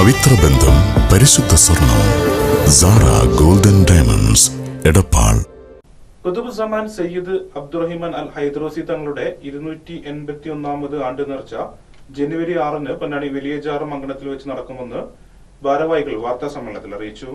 പവിത്ര ബന്ധം പരിശുദ്ധ സ്വർണം സാറ ഗോൾഡൻ ഡയമണ്ട്സ് എടപ്പാൾ. കുതുബുസമാൻ സയ്യിദ് അബ്ദുറഹിമാൻ അൽ ഹൈദ്രോസി തങ്ങളുടെ ഇരുന്നൂറ്റി എൺപത്തി ഒന്നാമത് ആണ്ട് നേർച്ച ജനുവരി ആറിന് വലിയ ജാറ മംഗളത്തിൽ വെച്ച് നടക്കുമെന്ന് ഭാരവാഹികൾ വാർത്താ സമ്മേളനത്തിൽ അറിയിച്ചു.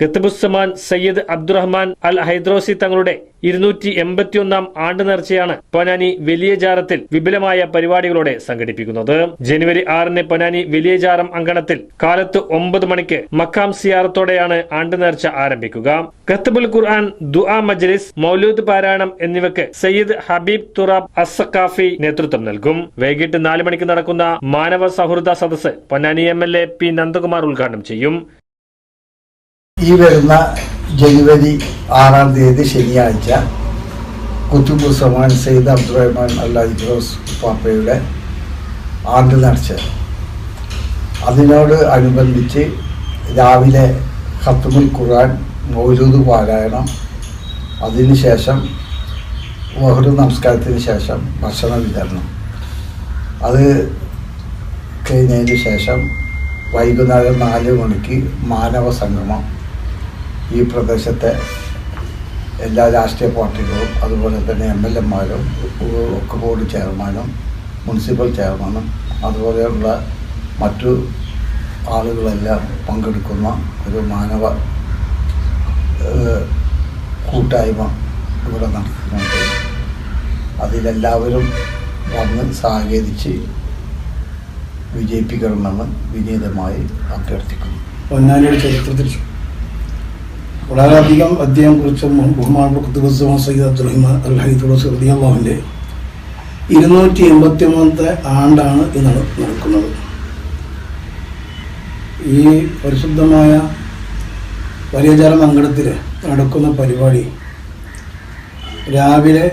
ഖത്തബുസ്സമാൻ സയ്യിദ് അബ്ദുറഹ്മാൻ അൽ ഹൈദ്രോസി തങ്ങളുടെ ഇരുന്നൂറ്റി എൺപത്തിയൊന്നാം ആണ്ട് നേർച്ചയാണ് പൊനാനി വലിയ ജാറത്തിൽ വിപുലമായ പരിപാടികളോടെ സംഘടിപ്പിക്കുന്നത്. ജനുവരി ആറിന് പൊനാനി വലിയ ജാറം അങ്കണത്തിൽ കാലത്ത് ഒമ്പത് മണിക്ക് മക്കാം സിയാറത്തോടെയാണ് ആണ്ട് നേർച്ച ആരംഭിക്കുക. ഖത്തബുൽ ഖുർആൻ ദുആ മജ്ലിസ് മൗലൂദ് പാരായണം എന്നിവയ്ക്ക് സയ്യിദ് ഹബീബ് തുറാബ് അസക്കാഫി നേതൃത്വം നൽകും. വൈകിട്ട് നാല് മണിക്ക് നടക്കുന്ന മാനവ സൗഹൃദ സദസ്സ് Ponnani M L A P Nandakumar ഉദ്ഘാടനം ചെയ്യും. ഈ വരുന്ന ജനുവരി ആറാം തീയതി ശനിയാഴ്ച കുത്തുബുസമാൻ സെയ്ദ് അബ്ദുറഹ്മാൻ അല്ല ഇദ്രോസ് പാപ്പയുടെ ആണ്ട് നേർച്ച അതിനോട് അനുബന്ധിച്ച് രാവിലെ ഖത്തുമുൽ ഖുർആൻ മൗലൂദ് പാരായണം അതിനുശേഷം വഹ്റു നമസ്കാരത്തിന് ശേഷം ഭക്ഷണ വിതരണം. അത് കഴിഞ്ഞതിന് ശേഷം വൈകുന്നേരം നാല് മണിക്ക് മാനവ സംഗമം. ഈ പ്രദേശത്തെ എല്ലാ രാഷ്ട്രീയ പാർട്ടികളും അതുപോലെ തന്നെ എം എൽ എമാരും ഒക്കെ ബോർഡ് ചെയർമാനും മുനിസിപ്പൽ ചെയർമാനും അതുപോലെയുള്ള മറ്റു ആളുകളെല്ലാം പങ്കെടുക്കുന്ന ഒരു മാനവ കൂട്ടായ്മ ഇവിടെ നടക്കുന്നുണ്ട്. അതിലെല്ലാവരും വന്ന് സഹകരിച്ച് വിജയിപ്പിക്കണമെന്ന് വിനീതമായി അഭ്യർത്ഥിക്കുന്നു. പൊന്നാനിയുടെ ചരിത്രത്തിൽ വളരെയധികം അദ്ദേഹം കുറിച്ച കുത്തുബുസ്സമാൻ സയ്യിദ് അബ്ദുറഹിമാൻ അൽ ഹൈദുറസ് റളിയല്ലാഹുവിന്റെ ഇരുന്നൂറ്റി എൺപത്തി ഒന്നാമത്തെ ആണ്ടാണ് ഇത് നടക്കുന്നത്. ഈ പരിശുദ്ധമായ വലിയചാര മങ്കടത്തിൽ നടക്കുന്ന പരിപാടി രാവിലെ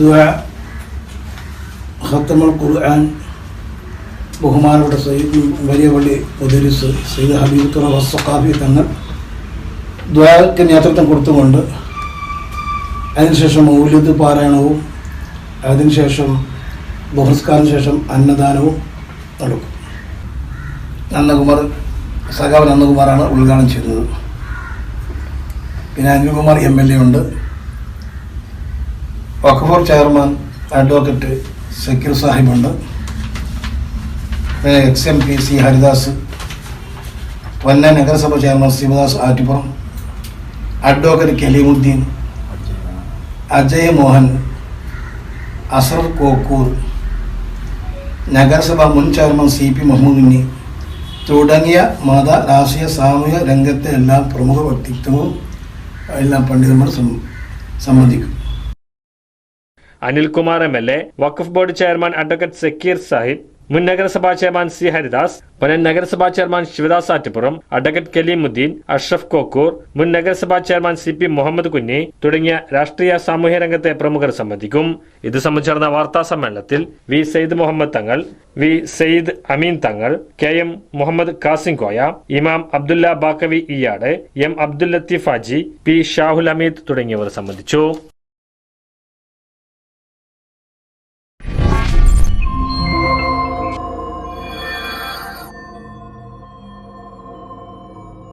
ദുആ ഖത്തമുൽ ഖുർആൻ ബഹുമാനപ്പെട്ട സയ്യിദ് വലിയ പള്ളി പൊതുരിസ് സയ്യിദ് ഹബീബ് തുറ വസ്സഖാഫി തങ്ങൾ ദ്വാരക്ക് നേതൃത്വം കൊടുത്തുകൊണ്ട് അതിനുശേഷം മൗലിദ് പാരായണവും അതിനുശേഷം ബഹുസ്കാരത്തിന് ശേഷം അന്നദാനവും നടക്കും. നന്ദകുമാർ സഖാവ് നന്ദകുമാറാണ് ഉദ്ഘാടനം ചെയ്തത്. പിന്നെ അനിൽകുമാർ എം എൽ എ ഉണ്ട്. വഖഫോർ chairman advocate Zakir സാഹിബുണ്ട് ex M P C Haridas വല്ല നഗരസഭ ചെയർമാൻ ശിവദാസ് ആറ്റിപ്പുറം അഡ്വക്കേറ്റ് കലീമുദ്ദീൻ അജയ് മോഹൻ അസർ കോക്കൂർ നഗരസഭ മുൻ chairman C P Muhammad Unni തുടങ്ങിയ മത രാഷ്ട്രീയ സാമൂഹ്യ രംഗത്തെ എല്ലാ പ്രമുഖ വ്യക്തിത്വവും എല്ലാം പണ്ഡിതന്മാർ സംബന്ധിക്കും. Anilkumar M L A Waqf board chairman advocate Zakir Sahib മുൻ നഗരസഭാ ചെയർമാൻ സി ഹരിദാസ് മുൻ നഗരസഭാ ചെയർമാൻ ശിവദാസ് ആറ്റപ്പുറം അഡ്വക്കേറ്റ് കലീമുദ്ദീൻ അഷ്റഫ് കോക്കൂർ മുൻ നഗരസഭാ chairman C P Muhammad Kunhi തുടങ്ങിയ രാഷ്ട്രീയ സാമൂഹ്യ രംഗത്തെ പ്രമുഖർ സംബന്ധിക്കും. ഇത് സംബന്ധിച്ച് നടന്ന വാർത്താ സമ്മേളനത്തിൽ വി സെയ്ദ് മുഹമ്മദ് തങ്ങൾ V Syed Ameen Thangal K M Muhammad Kasim Koya ഇമാം അബ്ദുല്ല ബാക്കവി ഇയാട് എം അബ്ദുൽ ലത്തീഫ് ഹാജി പി ഷാഹുൽ അമീദ് തുടങ്ങിയവർ സംബന്ധിച്ചു.